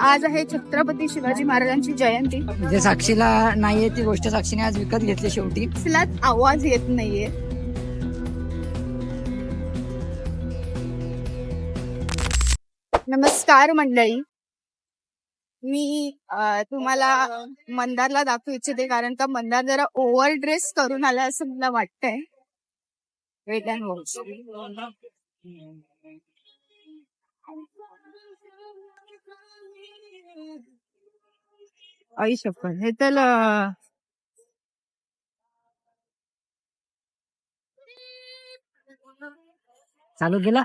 आज आहे छत्रपती शिवाजी महाराजांची जयंती. जे साक्षीला नाहीये ती गोष्ट साक्षीने आज विकत घेतली शेवटी. तिलाच आवाज येत नाहीये. नमस्कार मंडळी. मी अ, तुम्हाला मंदारला दाखवू इच्छिते कारण का मंदार जरा ओव्हर ड्रेस करून आला असं मला वाटतंय. वेट अँड वॉच आई शपथ हे अ, चालू केला?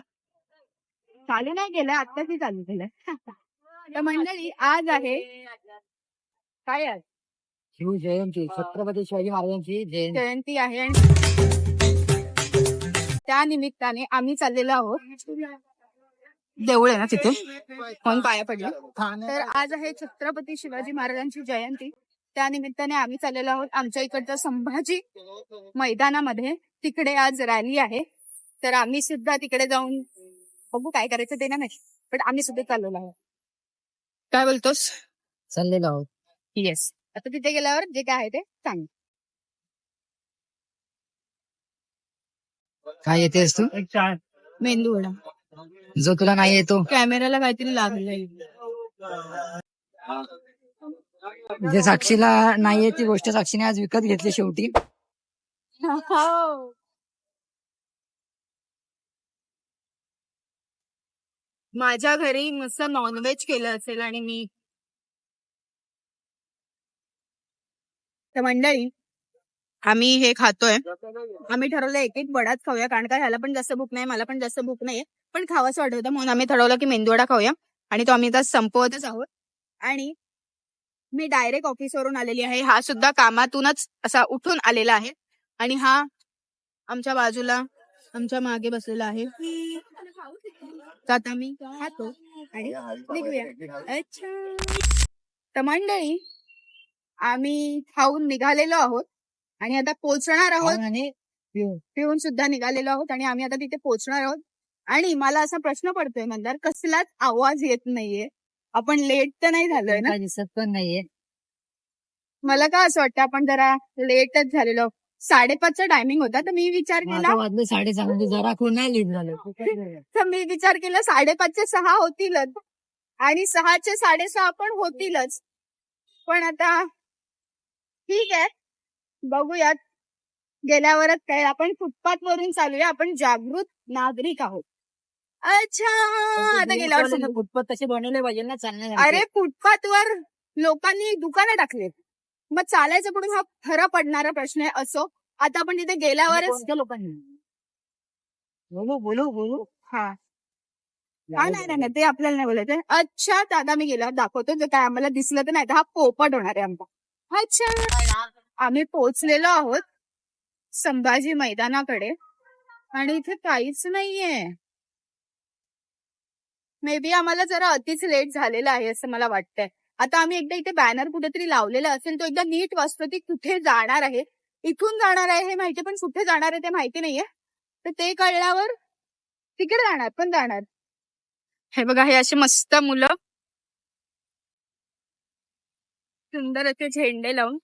चालू नाही केलं आत्ताच चालू केलं. तर मंडळी आज आहे काय आज? शिव जयंती छत्रपती शिवाजी महाराजांची जयंती. जयंती आहे. आणि त्या निमित्ताने आम्ही चाललेलो आहोत. देऊळ आहे ना तिथे. कोण पाया पडला. तर आज आहे छत्रपती शिवाजी महाराजांची जयंती. त्या निमित्ताने आम्ही चाललेलो आहोत आमच्या इकडच्या संभाजी मैदानामध्ये. तिकडे आज रॅली आहे. तर आम्ही सुद्धा तिकडे जाऊन बघू काय करायचं ते नाही. पण आम्ही सुद्धा चाललेलो आहोत. काय बोलतोस? चाललेलो आहोत. येस आता तिथे गेल्यावर जे काय आहे ते सांग. काय येतेस तू? मेंदू वडा. जो तुला नाही येतो कॅमेराला काहीतरी लागलंय. जे साक्षीला नाहीये ती गोष्ट साक्षीने आज विकत घेतली शेवटी. माझ्या घरी मस्त नॉनव्हेज केलं असेल आणि मी. तर मंडळी आम्ही हे खातोय. आम्ही ठरवलं एक एक वडाच खाऊया. कारण का ह्याला पण जास्त भूक नाही मला पण जास्त भूक नाहीये. पण खावाच वाटत होतं. म्हणून आम्ही ठरवलं की मेंदूवडा खाऊया. आणि तो आम्ही आता संपवतच आहोत. आणि मी डायरेक्ट ऑफिसवरून आलेली आहे. हा सुद्धा कामातूनच असा उठून आलेला आहे. आणि हा आमच्या बाजूला आमच्या मागे बसलेला आहे. आता मी खातो आणि निघूया. अच्छा. तर मंडळी आम्ही खाऊन निघालेलो आहोत. आणि आता पोहोचणार आहोत. आणि पिऊ. पिऊन सुद्धा निघालेलो आहोत आणि आम्ही आता तिथे पोहोचणार आहोत. आणि मला असा प्रश्न पडतोय मंदार कसलाच आवाज येत नाहीये. आपण लेट तर नाही झालोय ना? दिसत पण नाहीये. मला का असं वाटतं आपण जरा लेटच झालेलो आहोत. साडेपाचचा टायमिंग होता तर मी विचार केला. साडेसहा म्हणजे जरा कोण लीड झालं? तर मी विचार केला साडेपाचचे सहा होतीलच. आणि सहाचे साडेसहा पण होतीलच. पण आता ठीक आहे. बघूयात. गेल्यावरच काय? आपण फुटपाथ वरून चालूया. आपण जागृत नागरिक आहोत. अच्छा! आता गेल्यावर. फुटपाथ तसे बनवले पाहिजे ना चालण्या अरे फुटपाथ वर लोकांनी दुकानं टाकलेत. मग चालायचं पुढे हा खरा पडणारा प्रश्न आहे असो. आता आपण तिथे गेल्यावरच लोकांनी? बोलू बोलू बोलू. हा. हा नाही नाही नाही, ते आपल्याला नाही बोलायचं. अच्छा आता मी गेल्यावर दाखवतो. जर काय आम्हाला दिसलं तर नाही तर हा पोपट होणार आहे आमचा. अच्छा! आम्ही पोहोचलेलो आहोत संभाजी मैदानाकडे आणि इथे काहीच नाहीये. मे बी आम्हाला जरा अतिच लेट झालेला आहे असं मला वाटतंय. आता आम्ही एकदा इथे बॅनर कुठेतरी लावलेला असेल तो एकदा नीट वाचतो ती कुठे जाणार आहे इथून जाणार आहे हे माहिती पण कुठे जाणार आहे ते माहिती नाहीये. तर ते कळल्यावर तिकडे जाणार पण जाणार. हे बघा हे असे मस्त मुलं. सुंदर असे झेंडे लावून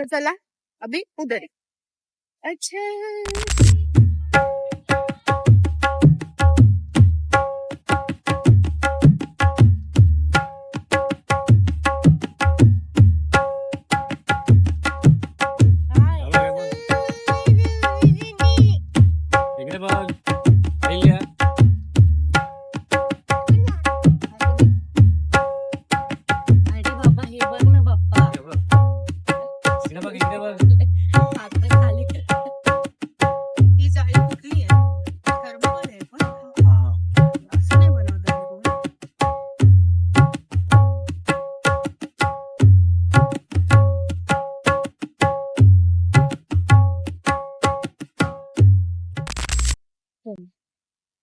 तर चला अभि उधर अच्छा.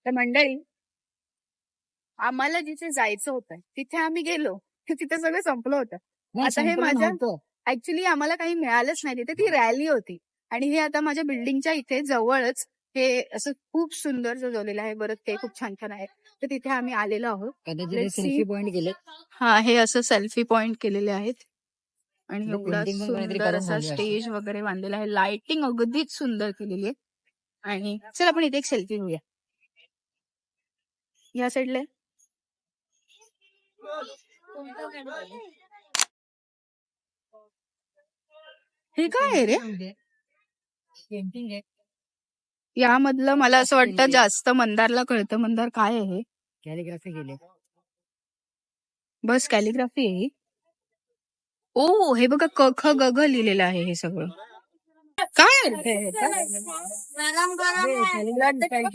तर मंडळी आम्हाला जिथे जायचं होतं तिथे आम्ही गेलो. तिथे सगळं संपलं होतं. आता हे माझ्या- ऍक्च्युली आम्हाला काही मिळालंच नाही. तिथे ती रॅली होती. आणि हे आता माझ्या बिल्डिंगच्या इथे जवळच हे असं खूप सुंदर सजवलेलं आहे. बरं ते खूप छान छान आहे. तर तिथे आम्ही आलेलो आहोत. हा हे असं सेल्फी पॉइंट केलेले आहेत. आणि इथे एवढा सुंदर असा. स्टेज वगैरे बांधलेला आहे. लाइटिंग अगदीच सुंदर केलेली आहे. आणि चल आपण इथे एक सेल्फी घेऊया. या साईडला. हे काय आहे रे? पेंटिंग आहे? यामधलं मला असं वाटतं जास्त मंदारला कळतं. मंदार काय आहे? कॅलिग्राफी केली बस कॅलिग्राफी आहे. ओ हे बघा क ख ग घ लिहिलेलं आहे हे सगळं. काय अर्थ आहे?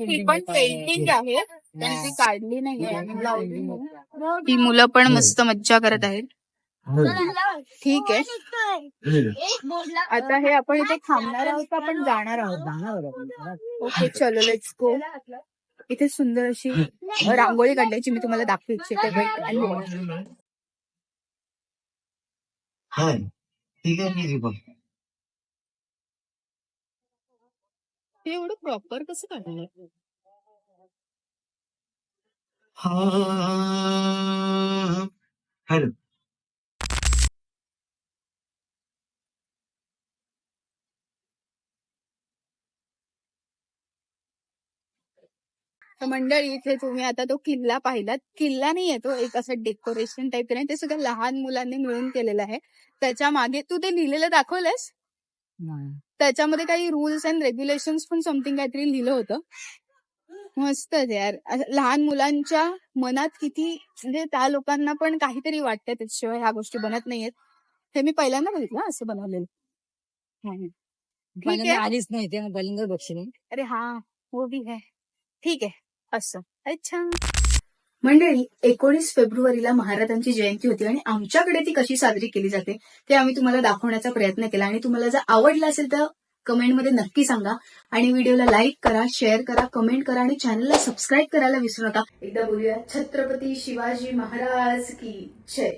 ही पेंटिंग आहे. पण ती काढली नाही. ही मुलं पण मस्त मज्जा करत आहेत. ठीक आहे. आता हे आपण इथे थांबणार आहोत का? आपण जाणार आहोत. ओके चलो लेट्स गो इथे सुंदर अशी रांगोळी काढल्याची मी तुम्हाला दाखवू इच्छिते. ठीक आहे हे एवढं प्रॉपर कसं काढलं हा हॅलो मंडळी इथे तुम्ही आता तो किल्ला पाहिलात. किल्ला नाहीये तो एक असं डेकोरेशन टाईप नाही ते सगळं लहान मुलांनी मिळून केलेलं आहे. त्याच्यामागे तू ते लिहिलेलं दाखवलंस? त्याच्यामध्ये काही रुल्स अँड रेग्युलेशन्स पण समथिंग काहीतरी लिहिलं होतं. मस्तच यार. लहान मुलांच्या मनात किती म्हणजे त्या लोकांना पण काहीतरी वाटतं त्याशिवाय ह्या गोष्टी बनत नाहीयेत. हे मी पहिल्यांदा बघितलं हं, असं बनवलेलं. हं. ठीक आहे. आलीच नाही ते पहिल्यांदा बघशील. अरे हा वो भी है ठीक आहे. असं. अच्छा. मंडळी एकोणीस फेब्रुवारीला महाराजांची जयंती होती आणि आमच्याकडे ती कशी साजरी केली जाते ते आम्ही तुम्हाला दाखवण्याचा प्रयत्न केला. आणि तुम्हाला जर आवडलं असेल तर कमेंटमध्ये नक्की सांगा. आणि व्हिडिओला लाईक करा शेअर करा कमेंट करा आणि चॅनलला सबस्क्राईब करायला विसरू नका. एकदा बोलूया. छत्रपती शिवाजी महाराज की जय.